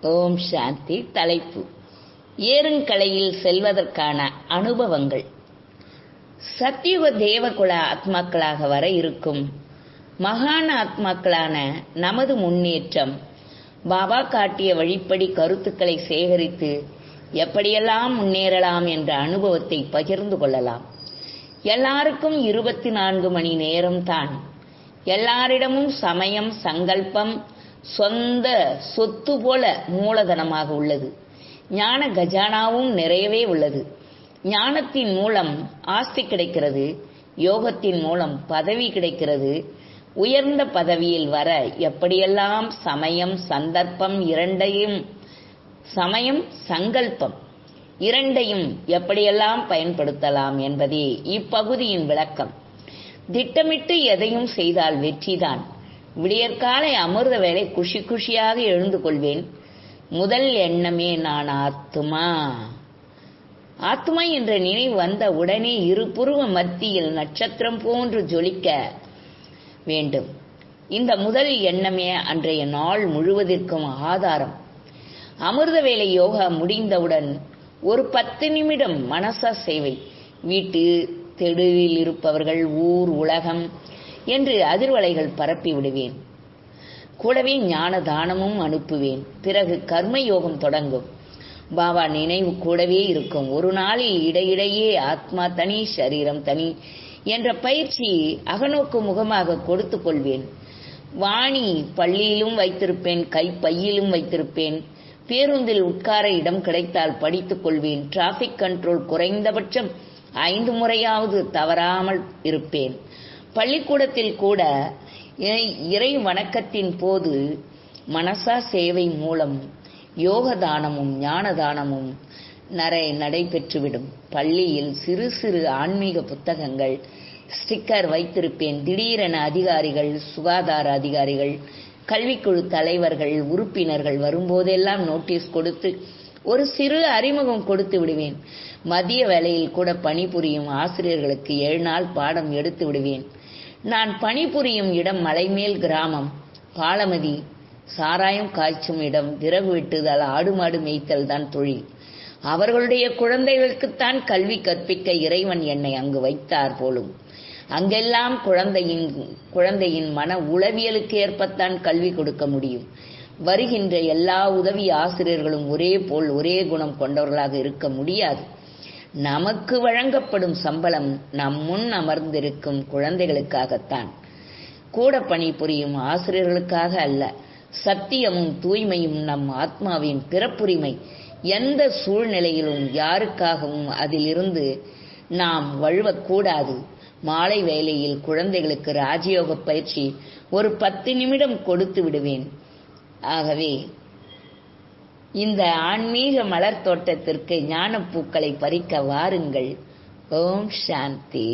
ஓம் சாந்தி தலைப்பு. ஏறுங்கலையில் செல்வதற்கான அனுபவங்கள். சத்தியுக தேவகுல ஆத்மாக்களாக வர இருக்கும். மகான் ஆத்மாக்களான நமது முன்னேற்றம் பாபா காட்டிய வழிப்படி கருத்துக்களை சேகரித்து எப்படியெல்லாம் முன்னேறலாம் என்ற அனுபவத்தை பகிர்ந்து கொள்ளலாம். எல்லாருக்கும் இருபத்தி நான்கு மணி நேரம்தான் எல்லாரிடமும் சமயம் சங்கல்பம் சொந்த சொத்து போல மூலதனமாக உள்ளது. ஞான கஜானாவும் நிறையவே உள்ளது. ஞானத்தின் மூலம் ஆஸ்தி கிடைக்கிறது யோகத்தின் மூலம் பதவி கிடைக்கிறது. உயர்ந்த பதவியில் வர எப்படியெல்லாம் சமயம் சந்தர்ப்பம் இரண்டையும் சமயம் சங்கல்பம் இரண்டையும் எப்படியெல்லாம் பயன்படுத்தலாம் என்பதே இப்பகுதியின் விளக்கம். திட்டமிட்டு எதையும் செய்தால் வெற்றிதான். விடியற்காலை அமிர்த வேலை குஷி குஷியாக எழுந்து கொள்வேன். முதல் எண்ணமே நான் ஆத்துமா. ஆத்மா என்ற நினைவு வந்த உடனே இரு புருவ மத்தியில் நட்சத்திரம் போன்று ஜொலிக்க வேண்டும். இந்த முதல் எண்ணமே அன்றைய நாள் முழுவதற்கும் ஆதாரம். அமிர்த வேலை யோகா முடிந்தவுடன் ஒரு பத்து நிமிடம் மனசா சேவை. வீட்டு தெருவில் இருப்பவர்கள் ஊர் உலகம் என்று அதிர்வலைகள் பரப்பி விடுவேன். கூடவே ஞான தானமும் அனுப்புவேன். பிறகு கர்ம யோகம் தொடங்கும். பாபா நினைவு கூடவே இருக்கும். ஒரு நாளில் இடையிடையே ஆத்மா தனி சரீரம் தனி என்ற பயிற்சி அகநோக்கு முகமாக கொடுத்து கொள்வேன். வாணி பள்ளியிலும் வைத்திருப்பேன் கை பையிலும் வைத்திருப்பேன். பேருந்தில் உட்கார இடம் கிடைத்தால் படித்துக் கொள்வேன். டிராபிக் கண்ட்ரோல் குறைந்தபட்சம் ஐந்து முறையாவது தவறாமல் இருப்பேன். பள்ளிக்கூடத்தில் கூட இறை வணக்கத்தின் போது மனசா சேவை மூலம் யோக தானமும் ஞான தானமும் நரை நடைபெற்றுவிடும். பள்ளியில் சிறு சிறு ஆன்மீக புத்தகங்கள் ஸ்டிக்கர் வைத்திருப்பேன். திடீரென அதிகாரிகள் சுகாதார அதிகாரிகள் கல்விக்குழு தலைவர்கள் உறுப்பினர்கள் வரும்போதெல்லாம் நோட்டீஸ் கொடுத்து ஒரு சிறு அறிமுகம் கொடுத்து விடுவேன். மதிய வேலையில் கூட பணிபுரியும் ஆசிரியர்களுக்கு ஏழு நாள் பாடம் எடுத்து விடுவேன். நான் பணிபுரியும் இடம் மலைமேல் கிராமம். பாலமதி சாராயம் காய்ச்சும் இடம் விறகு வெட்டுதல் ஆடு மாடு மேய்த்தல் தான் தொழில். அவர்களுடைய குழந்தைகளுக்குத்தான் கல்வி கற்பிக்க இறைவன் என்னை அங்கு வைத்தார் போலும். அங்கெல்லாம் குழந்தையின் குழந்தையின் மன உளவியலுக்கு ஏற்பத்தான் கல்வி கொடுக்க முடியும். வருகின்ற எல்லா உதவி ஆசிரியர்களும் ஒரே போல் ஒரே குணம் கொண்டவர்களாக இருக்க முடியாது. நமக்கு வழங்கப்படும் சம்பளம் நம் முன் அமர்ந்திருக்கும் குழந்தைகளுக்காகத்தான். கூட பணிபுரியும் ஆசிரியர்களுக்காக அல்ல சத்தியமும் தூய்மையும் நம் ஆத்மாவின் பிறப்புரிமை. எந்த சூழ்நிலையிலும் யாருக்காகவும் அதிலிருந்து நாம் வழுவக்கூடாது மாலை வேளையில் குழந்தைகளுக்கு ராஜயோக பயிற்சி ஒரு பத்து நிமிடம் கொடுத்து விடுவேன். ஆகவே இந்த ஆன்மீக மலர் தோட்டத்திற்கு ஞான பூக்களை பறிக்க வாருங்கள். ஓம் சாந்தி.